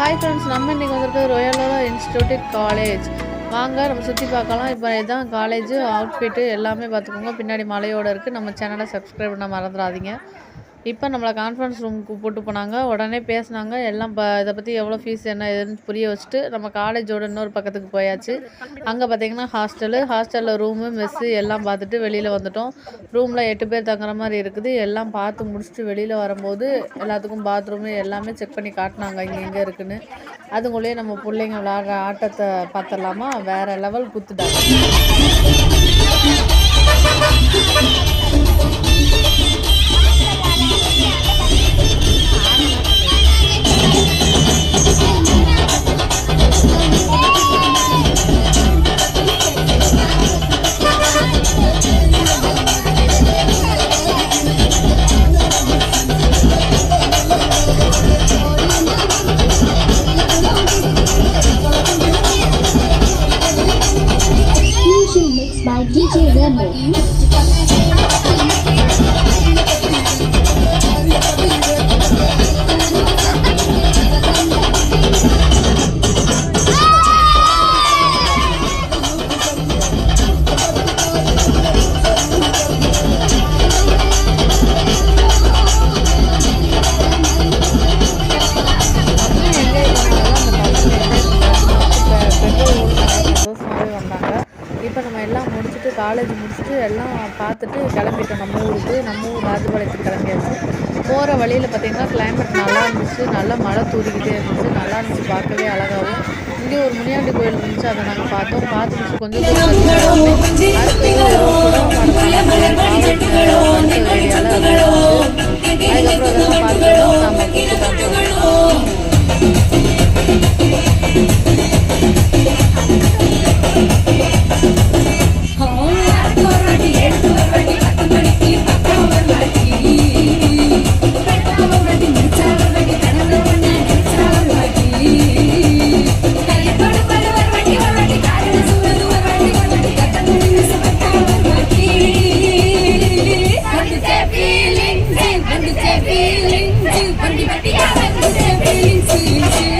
Hi friends நம்ம இன்றைக்கி வந்திருக்கிறது ரொயலோரா இன்ஸ்டியூட் காலேஜ் வாங்க நம்ம சுற்றி பார்க்கலாம். இப்போ இதுதான் காலேஜ் அவுட்ஃபிட்டு எல்லாமே பார்த்துக்கோங்க. பின்னாடி மலையோடு இருக்குது நம்ம சேனலை சப்ஸ்கிரைப் பண்ண மறந்துடாதீங்க. இப்போ நம்மளை கான்ஃபரன்ஸ் ரூமுக்கு கூப்பிட்டு போனாங்க. உடனே பேசினாங்க. எல்லாம் ப இதை பற்றி எவ்வளோ ஃபீஸ் என்ன ஏதுன்னு புரிய வச்சுட்டு நம்ம காலேஜோட இன்னொரு பக்கத்துக்கு போயாச்சு. அங்கே பார்த்தீங்கன்னா ஹாஸ்டலு ஹாஸ்டலில் ரூமு மெஸ்ஸு எல்லாம் பார்த்துட்டு வெளியில் வந்துட்டோம். ரூமில் எட்டு பேர் தங்குற மாதிரி இருக்குது. எல்லாம் பார்த்து முடிச்சுட்டு வெளியில் வரும்போது எல்லாத்துக்கும் பாத்ரூமு எல்லாமே செக் பண்ணி காட்டினாங்க. இங்கே எங்கே இருக்குன்னு. அதுக்குள்ளேயே நம்ம பிள்ளைங்க விளாட்ற ஆட்டத்தை பார்த்துடலாமா வேறு லெவல் குத்துட்டாங்க. Fusion mixed by DJ Remo. முடிச்சுட்டு காலேஜ் முடிச்சுட்டு எல்லாம் பார்த்துட்டு கிளம்பிட்டோம். நம்ம ஊருக்கு. நம்ம ஊர் ராஜபாளையத்துக்கு கிளம்பியாச்சு. போகிற வழியில் பார்த்தீங்கன்னா கிளைமேட் நல்லா இருந்துச்சு. நல்லா மழை தூரிக்கிட்டே இருந்துச்சு. நல்லா இருந்துச்சு. பார்க்கவே அழகாகவும் இங்கே ஒரு முனியாண்டி கோயில் இருந்துச்சு. அதை நாங்கள் பார்த்தோம். பார்த்துட்டு கொஞ்சம் தூரம் feeling, feeling, feeling, feeling, feeling, feeling, feeling, feeling, feeling,